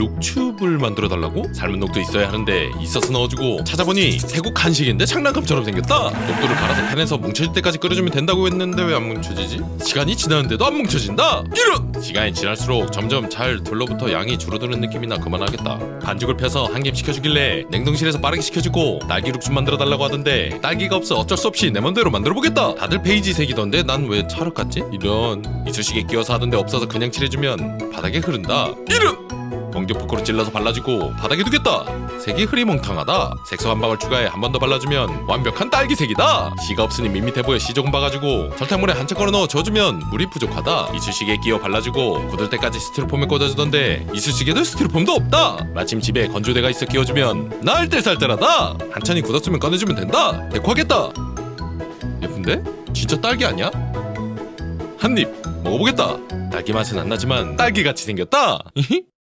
룩춥을 만들어 달라고? 삶은 녹도 있어야 하는데 있어서 넣어주고 찾아보니 태국 간식인데 장난감처럼 생겼다. 녹두를 갈아서 팬에서 뭉쳐질 때까지 끓여주면 된다고 했는데 왜 안 뭉쳐지지? 시간이 지나는데도 안 뭉쳐진다. 이런! 시간이 지날수록 점점 잘 둘러붙어 양이 줄어드는 느낌이나 그만하겠다. 반죽을 펴서 한 김 시켜주길래 냉동실에서 빠르게 시켜주고 딸기 룩춤 만들어 달라고 하던데 딸기가 없어 어쩔 수 없이 내 맘대로 만들어 보겠다. 다들 페이지 색이던데 난왜 찰흙 같지? 이런 이쑤시개 끼워서 하던데 없어서 그냥 칠해주면 바닥에 흐른다. 이런! 공격포크로 찔러서 발라주고 바닥에 두겠다. 색이 흐리멍텅하다. 색소 한 방울 추가해 한 번 더 발라주면 완벽한 딸기색이다. 시가 없으니 밋밋해 보여 시 조금 봐가지고 설탕물에 한차 걸어 넣어 줘주면 물이 부족하다. 이쑤시개 끼워 발라주고 굳을 때까지 스티로폼에 꽂아주던데 이쑤시개도 스티로폼도 없다. 마침 집에 건조대가 있어 끼워주면 날뜰살뜰하다. 한참이 굳었으면 꺼내주면 된다. 데코하겠다. 예쁜데? 진짜 딸기 아니야? 한 입 먹어보겠다. 딸기 맛은 안 나지만 딸기 같이 생겼다.